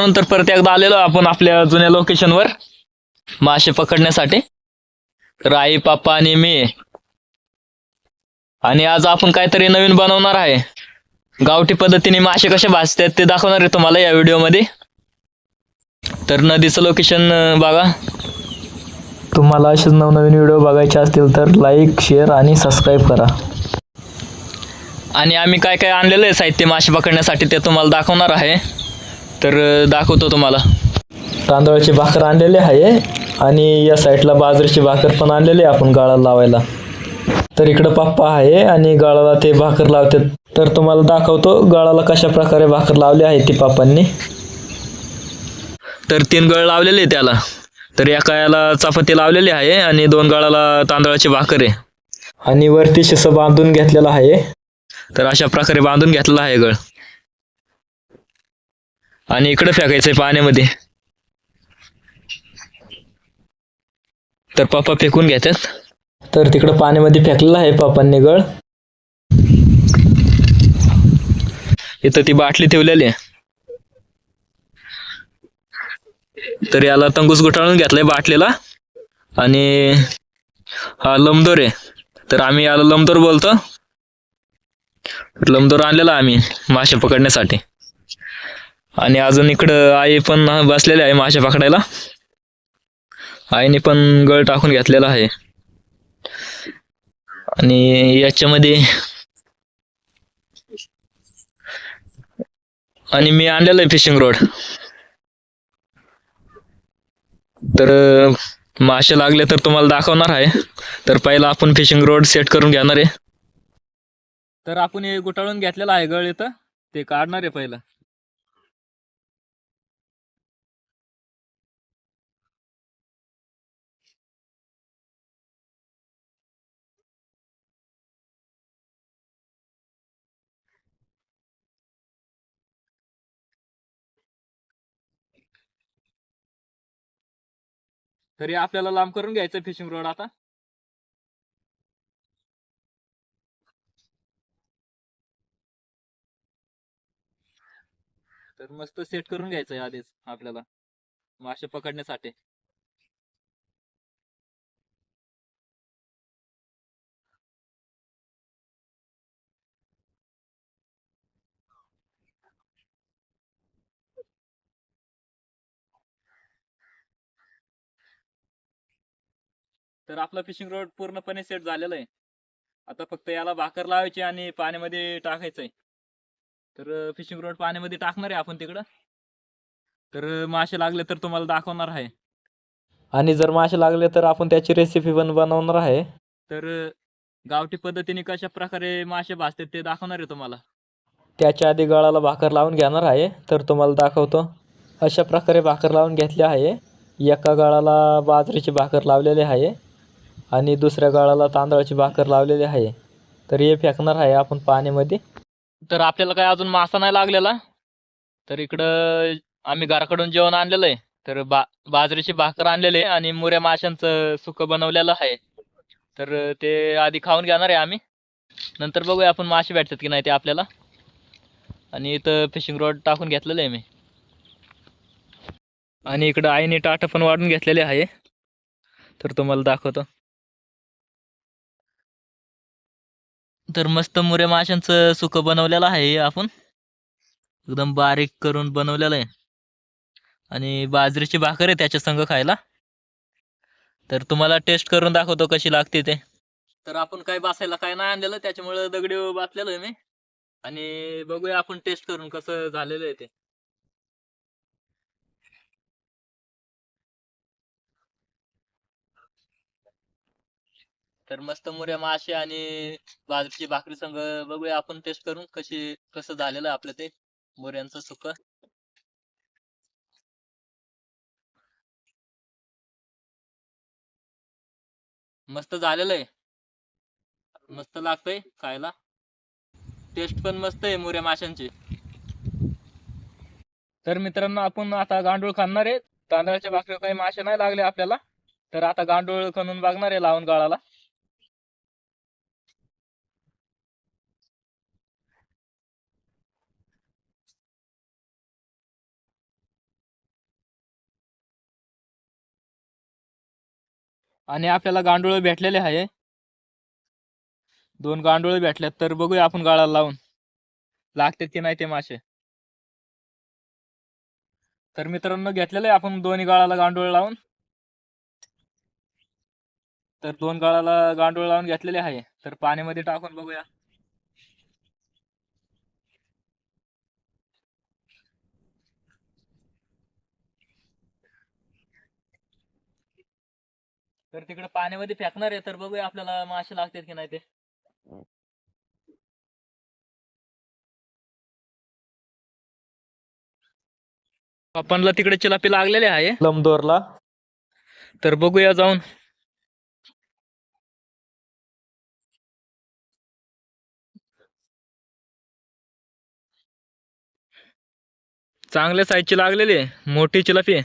मित्रांनो तर परत एकदा आलेलो आपण आपल्या जुन्या लोकेशनवर मासे पकडण्यासाठी. तर आई पप्पा आणि मी. आणि आज आपण काहीतरी नवीन बनवणार आहे. गावठी पद्धतीने मासे कसे भाजतात ते दाखवणार आहे तुम्हाला या व्हिडिओमध्ये. तर नदीचं लोकेशन बघा. तुम्हाला असेच नवनवीन व्हिडिओ बघायचे असतील तर लाईक शेअर आणि सबस्क्राईब करा. आणि आम्ही काय काय आणलेलं आहे साहित्य मासे पकडण्यासाठी ते तुम्हाला दाखवणार आहे. तर दाखवतो तुम्हाला. तांदळाची भाकर आणलेली आहे आणि या साईडला बाजरीची भाकर पण आणलेली आहे आपण गाळाला लावायला. तर इकडं पप्पा आहे आणि गाळाला ते भाकर लावतात. तर तुम्हाला दाखवतो गाळाला कशा प्रकारे भाकर लावली आहे ती पापांनी तर तीन गळ लावलेले आहे त्याला. तर एका याला चपाती लावलेली आहे आणि दोन गळाला तांदळाची भाकर आहे. आणि वरती शिस बांधून घेतलेला आहे. तर अशा प्रकारे बांधून घेतलेला आहे गळ. आणि इकडे फेकायचंय पाण्यामध्ये. तर पप्पा फेकून घेतात. तर तिकडं पाण्यामध्ये फेकलेला आहे पप्पांनी गळ. इथं ती बाटली ठेवलेली आहे. तर याला तंगूस गुठाळून घेतलाय बाटलीला. आणि हा लमदोर आहे. तर आम्ही याला लमदोर बोलतो. लमदोर आणलेला आम्ही मासे पकडण्यासाठी. आणि अजून इकडं आई पण बसलेली आहे मासे पकडायला. आईने पण गळ टाकून घेतलेला आहे. आणि याच्यामध्ये आणि मी आणलेलं आहे फिशिंग रोड तर मासे लागले तर तुम्हाला दाखवणार आहे. तर पहिला आपण फिशिंग रोड सेट करून घेणार आहे. तर आपण हे गुटाळून घेतलेलं आहे गळ इथं. ते काढणार आहे पहिलं. तरी आपल्याला लांब करून घ्यायचं फिशिंग रोड आता. तर मस्त सेट करून घ्यायचं आधीच आपल्याला. मासे पकडण्यासाठी. तर आपला फिशिंग रोड पूर्णपणे सेट झालेला आहे. आता फक्त याला भाकर लावायची आणि पाण्यामध्ये टाकायचंय. तर फिशिंग रोड पाण्यामध्ये टाकणार आहे आपण तिकडं. तर मासे लागले तर तुम्हाला दाखवणार आहे. आणि जर मासे लागले तर आपण त्याची रेसिपी पण बनवणार आहे. तर गावठी पद्धतीने कशा प्रकारे मासे भाजतात ते दाखवणार आहे तुम्हाला. त्याच्या आधी गळाला भाकर लावून घेणार आहे. तर तुम्हाला दाखवतो. अशा प्रकारे भाकर लावून घेतली आहे. एका गळाला बाजरीची भाकर लावलेली आहे. आणि दुसऱ्या गाळाला तांदळाची भाकर लावलेली आहे. तर हे फेकणार आहे आपण पाण्यामध्ये. तर आपल्याला काय अजून मासा नाही लागलेला? तर इकडं आम्ही घराकडून जेवण आणलेलं आहे. तर बा बाजरीची भाकर आणलेली आहे आणि मुऱ्या माशांचं सुकं बनवलेलं आहे. तर ते आधी खाऊन घेणार आहे आम्ही. नंतर बघूया आपण मासे भेटतात की नाही ते आपल्याला. आणि इथं फिशिंग रॉड टाकून घेतलेलं आहे मी. आणि इकडं आईने टाटा पण वाढून घेतलेले आहे. तर तुम्हाला दाखवतो. तर मस्त मुरे माशांचं सुकं बनवलेलं आहे हे आपण. एकदम बारीक करून बनवलेलं आहे. आणि बाजरीची भाकर आहे त्याच्या संग खायला. तर तुम्हाला टेस्ट करून दाखवतो कशी लागते ते. तर आपण काय बासायला काय नाही आणलेलं त्याच्यामुळे दगडी बासलेलं आहे मी. आणि बघूया आपण टेस्ट करून कसं झालेलं आहे ते. तर मस्त मुऱ्या मासे आणि बाजरीची भाकरी संग बघूया आपण टेस्ट करून कशी कसं झालेलं आपलं ते मुऱ्यांचं सुक मस्त झालेलं आहे. मस्त लागतंय खायला. टेस्ट पण मस्त आहे मुऱ्या माशांची. तर मित्रांनो आपण आता गांडूळ खाणार आहे. तांदळाच्या भाकरी काही मासे नाही लागले आपल्याला. तर आता गांडूळ खणून बघणार आहे लावून गाळाला. आणि आपल्याला गांडूळ भेटलेले आहे. दोन गांडूळ भेटल्यात तर बघूया आपण गाळाला लावून. लागतात की नाही ते मासे? तर मित्रांनो घेतलेलं आहे आपण दोन्ही गाळाला गांडूळ लावून. तर दोन गाळाला गांडूळ लावून घेतलेले आहे. तर पाण्यामध्ये टाकून बघूया. तर तिकडे पाण्यामध्ये फेकणार आहे तर बघूया आपल्याला मासे लागतात की नाही ते. आपणला तिकडे चिलापी लागलेले आहे. लमदोरला. तर बघूया जाऊन. चांगल्या साईजची लागलेली आहे मोठी चिलापी आहे.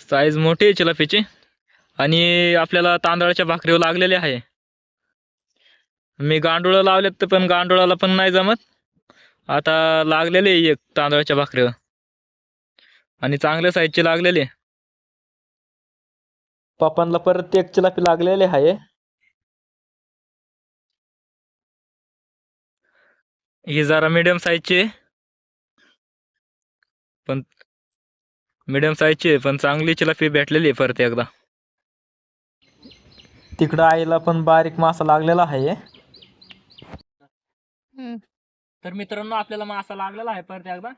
साईज मोठी आहे चिलापीची आणि आपल्याला तांदळाच्या भाकरीवर लागलेली आहे. मी गांडुळं लावलेत तर पण गांडुळाला पण नाही जमत. आता लागलेले एक तांदळाच्या भाकरीवर. आणि चांगल्या साईजची लागलेली पप्पांना परत एक चिलापी लागलेली आहे. ही जरा मीडियम साईजची पण मीडियम साईजची आहे पण चांगली चिलापी भेटलेली आहे परत एकदा. तिकडं आईला पण बारीक मासा लागलेला आहे. तर मित्रांनो आपल्याला मासा लागलेला आहे परत एकदा.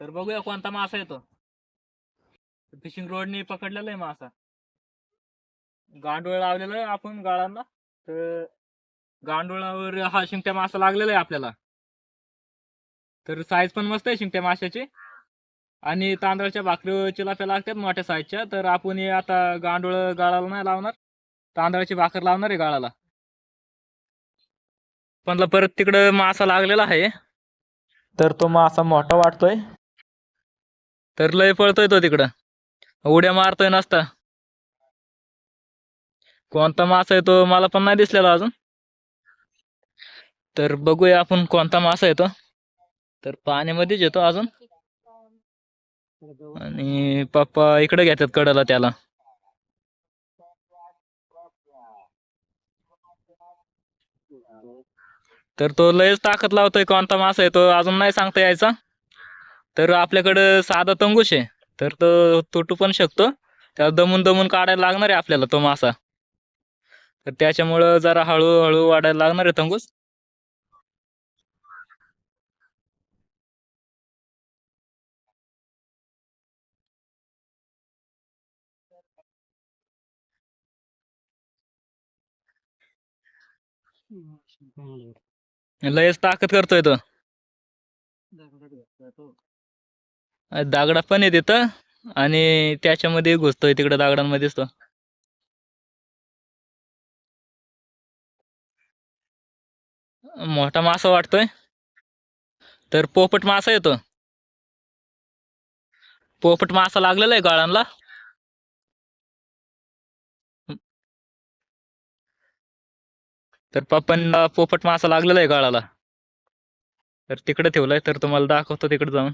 तर बघूया कोणता मासा येतो. फिशिंग रोडने पकडलेला आहे मासा. गांडूळ लावलेला आहे आपण गाळांना. तर गांडुळावर हा शिंगट्या मासा लागलेला आहे आपल्याला. तर साईज पण मस्त आहे शिंगट्या माशाची. आणि तांदळाच्या भाकरी चिलाप्या लागतात मोठ्या साईजच्या तर आपण हे आता गांडूळ गाळाला नाही लावणार. तांदळाची भाकर लावणार आहे गाळाला. पण परत तिकडं मासा लागलेला आहे. तर तो मासा मोठा वाटतोय तर लय पळतोय तो तिकडं. उड्या मारतोय नसता. कोणता मासा आहे तो मला पण नाही दिसलेला अजून. तर बघूया आपण कोणता मासा येतो तर पाण्यामध्येच येतो अजून? आणि पप्पा इकडे घेतात कडला त्याला. तर तो लयच ताकद लावतोय कोणता मासा आहे तो अजून नाही सांगता यायचा. तर आपल्याकडं साधा तंगुश आहे. तर तो तुटू पण शकतो. त्याला दमून दमून काढायला लागणार आहे आपल्याला तो मासा. तर त्याच्यामुळं जरा हळूहळू वाढायला लागणार आहे तंगूस. लयच ताकद करतोय तो. दागडा पण आहे तिथं आणि त्याच्यामध्ये घुसतोय तिकडे दागडांमध्येच तो मोठा मासा वाटतोय. तर पोपट मासा येतो. पोपट मासा लागलेला आहे गाळांना तर पप्पांना पोपट मासा लागलेला आहे गाळाला. तर तिकडे ठेवलाय तर तुम्हाला दाखवतो तिकडे जाऊन.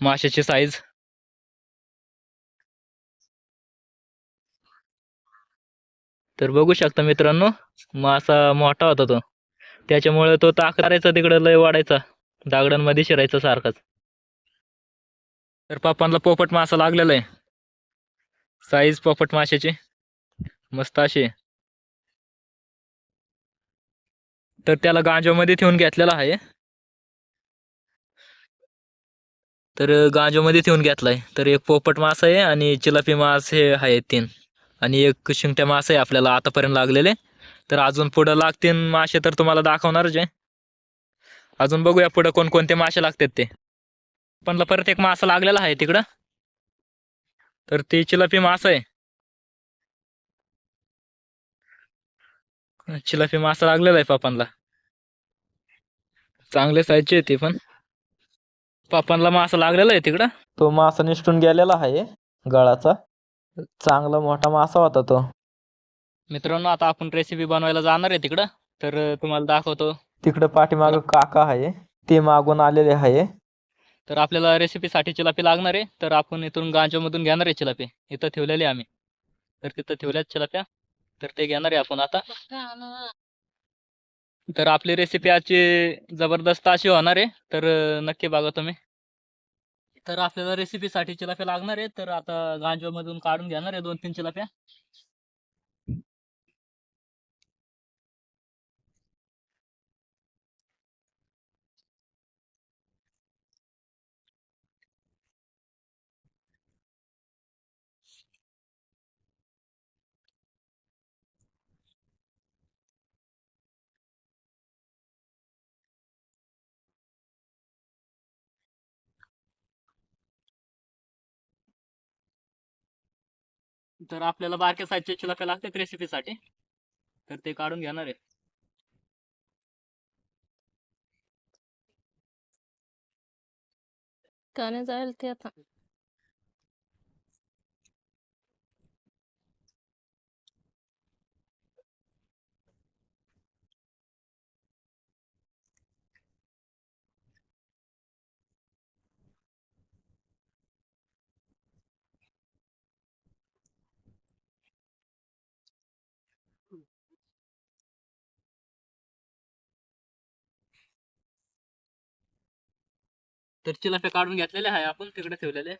माशाची साईज तर बघू शकता मित्रांनो मासा मोठा होता तो. त्याच्यामुळे तो ताकदारायचा तिकडे लय वाढायचा. दागडांमध्ये शिरायचा सारखाच. तर पप्पांना पोपट मासा लागलेला आहे. साईज पोपट माशाची. मस्त अशी आहे. तर त्याला गांजामध्ये ठेवून घेतलेला आहे. तर गांजामध्ये ठेवून घेतलाय. तर एक पोपट मास आहे आणि चिलापी मास हे आहे तीन. आणि एक शिंगट्या मास आहे आपल्याला आतापर्यंत लागलेले. तर अजून पुढं लागतील मासे तर तुम्हाला दाखवणारच आहे. अजून बघूया पुढं कोणकोणते मासे लागतात ते. पण परत एक मासा लागलेला आहे तिकडं. तर ते चिलापी मास आहे. चिलापी मासा लागलेला आहे पापांना चांगले साईजचे ते पण. पापांना मासा लागलेला आहे तिकडं? तो मासा निसटून गेलेला आहे गळाचा. चांगला मोठा मासा होता तो. मित्रांनो आता आपण रेसिपी बनवायला जाणार आहे तिकडं. तर तुम्हाला दाखवतो. तिकडं पाठीमाग काका आहे. ते मागून आलेले आहे. तर आपल्याला रेसिपीसाठी चिलापी लागणार आहे. तर आपण इथून गांजामधून घेणार आहे चिलापी. इथं ठेवलेले आम्ही. तर तिथं ठेवल्यात चिलाप्या. तर ते घेणार आहे आपण आता. तर आपली रेसिपी आजची जबरदस्त अशी होणार आहे. तर नक्की बघा तुम्ही. तर आपल्याला रेसिपीसाठी चिलाप्या लागणार आहे. तर आता गांजामधून काढून घेणार आहे दोन तीन चिलाप्या. तर आपल्याला बारक्या साईजचे चिलाप्या लागतात रेसिपीसाठी तर ते काढून घेणार आहे. गाणे जाईल ते आता. तर चिलाप्या काढून घेतलेले आहे आपण तिकडे ठेवलेले.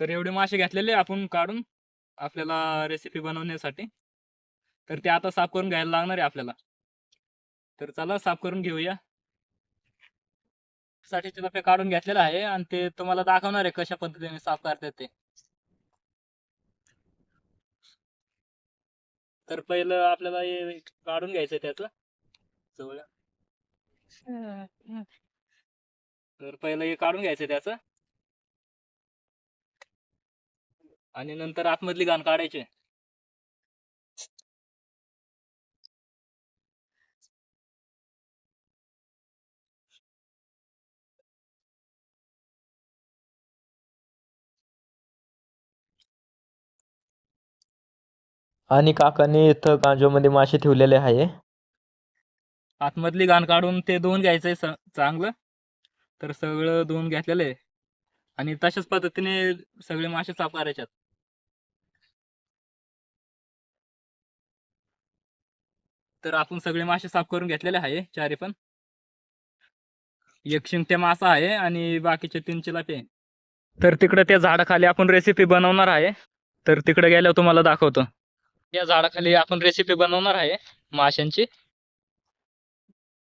तर एवढे मासे घेतलेले आपण काढून आपल्याला रेसिपी बनवण्यासाठी. तर ते आता साफ करून घ्यायला लागणार आहे आपल्याला. तर चला साफ करून घेऊया. साठी चिलाप्या काढून घेतलेलं आहे आणि ते तुम्हाला दाखवणार आहे कशा पद्धतीने साफ करतात ते. तर पहिलं आपल्याला हे काढून घ्यायचं त्याचं जवळ. तर पहिलं हे काढून घ्यायचं त्याच. आणि नंतर आतमधली घाण काढायची. आणि काकांनी इथं गांजोमध्ये मासे ठेवलेले आहे. आतमधली घाण काढून ते धुवून घ्यायचंय स- चांगलं. तर सगळं धुवून घेतलेलं आहे आणि तशाच पद्धतीने सगळे मासे साफ करायच्यात तर आपण सगळे मासे साफ करून घेतलेले आहे चारी पण. एक शिंगटे मासा आहे आणि बाकीचे तीन चिलापे तर तिकडे त्या झाडाखाली आपण रेसिपी बनवणार आहे. तर तिकडे गेल्यावर तुम्हाला दाखवतो. या झाडाखाली आपण रेसिपी बनवणार आहे माशांची.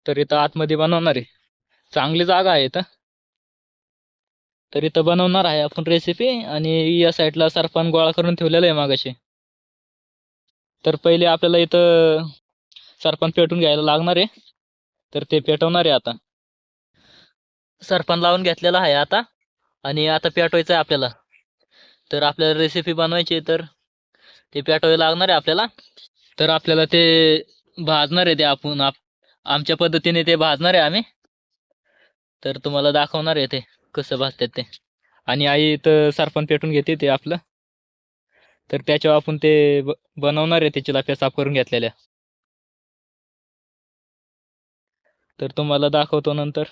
तर इथं आतमध्ये बनवणार आहे. चांगली जागा आहे इथं. तर इथं बनवणार आहे आपण रेसिपी आणि या साईडला सरपण गोळा करून ठेवलेलं आहे मागाशी. तर पहिले आपल्याला इथं सरपण पेटून घ्यायला लागणार आहे. तर ते पेटवणार आहे आता. सरपण लावून घेतलेलं आहे आता. आणि आता पेटवायचं आहे आपल्याला. तर आपल्याला रेसिपी बनवायची आहे तर ते पेटवायला लागणार आहे आपल्याला. तर आपल्याला ते भाजणार आहे ते आपण आप आमच्या पद्धतीने ते भाजणार आहे आम्ही. तर तुम्हाला दाखवणार आहे ते कसं भाजतात ते. आणि आई तर सरपण पेटून घेते ते आपलं. तर त्याच्यावर आपण ते बनवणार आहे ते चिलाप्या साफ करून घेतलेल्या. तर तुम्हाला दाखवतो नंतर.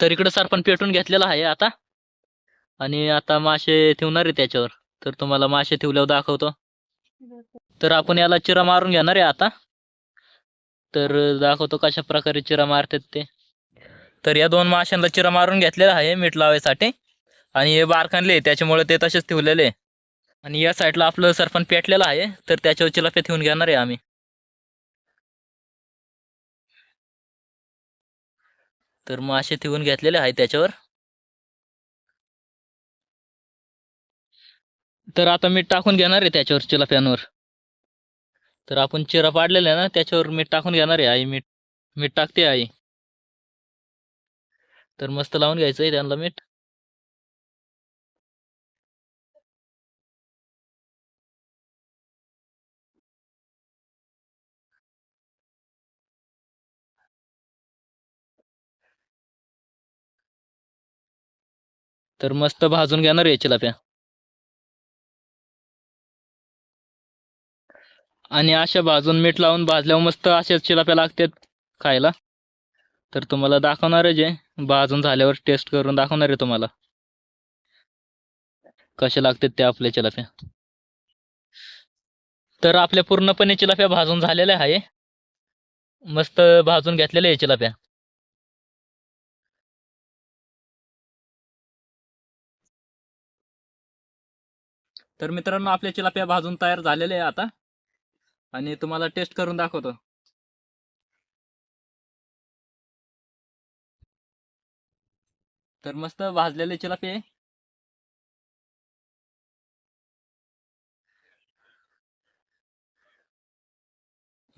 तर इकडं सरपण पेटून घेतलेलं आहे आता. आणि आता मासे ठेवणार आहे त्याच्यावर. तर तुम्हाला मासे ठेवल्यावर दाखवतो. तर आपण याला चिरा मारून घेणार आहे आता. तर दाखवतो कशा प्रकारे चिरा मारतात ते. तर या दोन माशांना चिरा मारून घेतलेला आहे मीठ लावायसाठी. आणि हे बारकानले त्याच्यामुळे ते तसेच ठेवलेले आणि या साईडला आपलं सरपण पेटलेलं आहे तर त्याच्यावर चिलाप्या ठेवून घेणार आहे आम्ही. तर मासे ठेवून घेतलेले आहे त्याच्यावर. तर आता मीठ टाकून घेणार आहे त्याच्यावर चिलाप्यांवर तर आपण चिरा पाडलेला आहे ना त्याच्यावर मीठ टाकून घेणार आहे आई मीठ मीठ टाकते आई. तर मस्त लावून घ्यायचं आहे त्यांना मीठ. तर मस्त भाजून घेणार आहे चिलाप्या आणि अशा भाजून मीठ लावून भाजल्यावर मस्त अशाच चिलाप्या लागतात खायला. तर तुम्हाला दाखवणारच आहे भाजून झाल्यावर टेस्ट करून दाखवणार आहे तुम्हाला. कसे लागतात ते आपल्या चिलाप्या तर आपल्या पूर्णपणे चिलाप्या भाजून झालेल्या आहे. मस्त भाजून घेतलेल्या आहे चिलाप्या तर मित्रांनो आपल्या चिलाप्या भाजून तयार झालेल्या आहे आता. आणि तुम्हाला टेस्ट करून दाखवतो. तर मस्त भाजलेले चिलापे.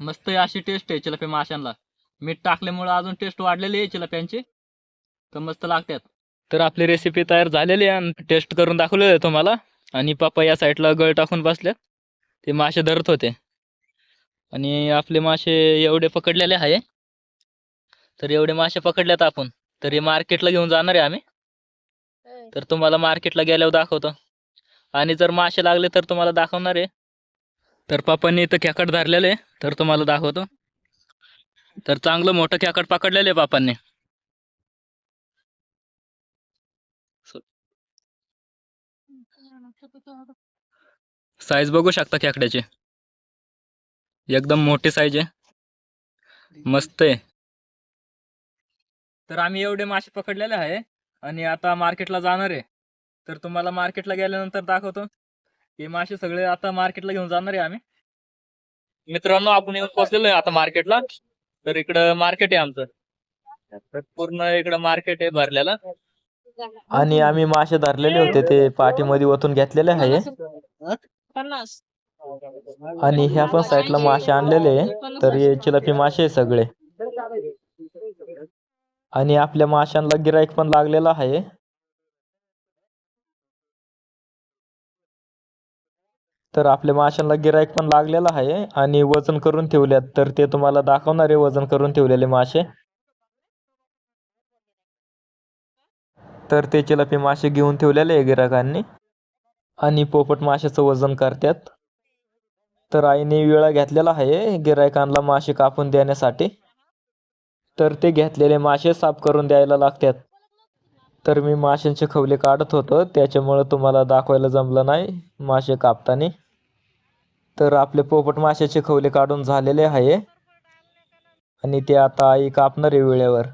मस्त अशी टेस्ट आहे चिलापे माशांना. मीठ टाकल्यामुळे अजून टेस्ट वाढलेली आहे चिलाप्यांची. तर मस्त लागतात. तर आपली रेसिपी तयार झालेली आहे आणि टेस्ट करून दाखवलेली आहे तुम्हाला. आणि पप्पा या साईडला गळ टाकून बसल्यात ते मासे धरत होते. आणि आपले मासे एवढे पकडलेले आहे तर एवढे मासे पकडल्यात आपण. तर हे मार्केटला घेऊन जाणार आहे आम्ही. तर तुम्हाला मार्केटला गेल्यावर दाखवतो. आणि जर मासे लागले तर तुम्हाला दाखवणार आहे. तर पप्पांनी इथं खेकड धरलेले आहे. तर तुम्हाला दाखवतो. तर चांगलं मोठं खेकड पकडलेलं आहे पापांनी साईज बघू शकता खेकड्याची. एकदम मोठी साईज आहे. मस्त आहे. तर आम्ही एवढे मासे पकडलेले आहे आणि आता मार्केटला जाणार आहे. तर तुम्हाला मार्केटला गेल्यानंतर दाखवतो. हे मासे सगळे आता मार्केटला घेऊन जाणार आहे आम्ही. मित्रांनो आपण येऊन पोहोचलेलो आहे आता मार्केटला तर इकडं मार्केट आहे आमचं. तर पूर्ण इकडं मार्केट आहे भरलेलं. आणि आम्ही मासे धरलेले होते ते पाठीमध्ये ओतून घेतलेले आहे. पन्नास. आणि ह्या पण साईडला मासे आणलेले तर हे चिलापी मासे आहे सगळे. आणि आपल्या माशांना गिराईक पण लागलेला आहे. तर आपल्या माशांना गिराईक पण लागलेला आहे आणि वजन करून ठेवल्यात. तर ते तुम्हाला दाखवणार आहे वजन करून ठेवलेले मासे. तर ते चिलापी मासे घेऊन ठेवलेले आहे गिराकांनी आणि पोपट माशाचं वजन करतात. तर आईने विळा घेतलेला आहे गिरायकांना मासे कापून देण्यासाठी. तर ते घेतलेले मासे साफ करून द्यायला लागतात. तर मी माशांचे खवले काढत होतो त्याच्यामुळं तुम्हाला दाखवायला जमलं नाही मासे कापताना. तर आपले पोपट माशाचे खवले काढून झालेले आहे. आणि ते आता आई कापणार आहे वेळेवर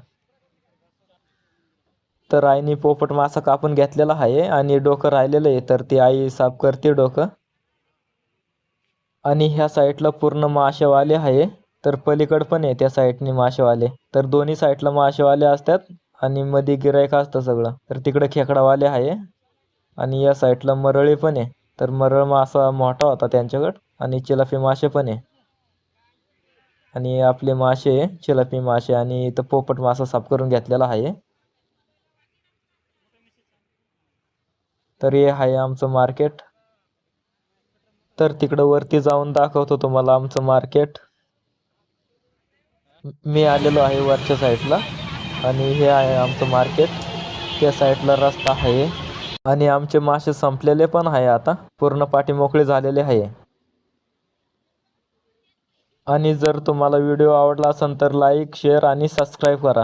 तर आईने पोपट मासा कापून घेतलेला आहे आणि डोकं राहिलेलं आहे तर ती आई साफ करते डोकं. आणि ह्या साईडला पूर्ण मासेवाले आहे. तर पलीकड पण आहे त्या साईडने मासेवाले तर दोन्ही साईडला मासेवाले असतात आणि मध्ये गिरायक असतं सगळं. तर तिकडं खेकडावाले आहे. आणि या साईडला मरळी पण आहे. तर मरळ मासा मोठा होता त्यांच्याकडं आणि चिलाफी मासे पण आहे. आणि आपले मासे चिलापी मासे आणि इथं पोपट मासा साफ करून घेतलेला आहे. तर हे आहे आमचं मार्केट. तर तिकडं वरती जाऊन दाखवतो तुम्हाला आमचं मार्केट. मी आलेलो आहे वरच्या साईडला आणि हे आहे आमचं मार्केट. त्या साईडला रस्ता आहे. आणि आमचे मासे संपलेले पण आहे आता. पूर्ण पाठी मोकळे झालेले आहे. आणि जर तुम्हाला व्हिडिओ आवडला असेल तर लाईक शेअर आणि सबस्क्राईब करा.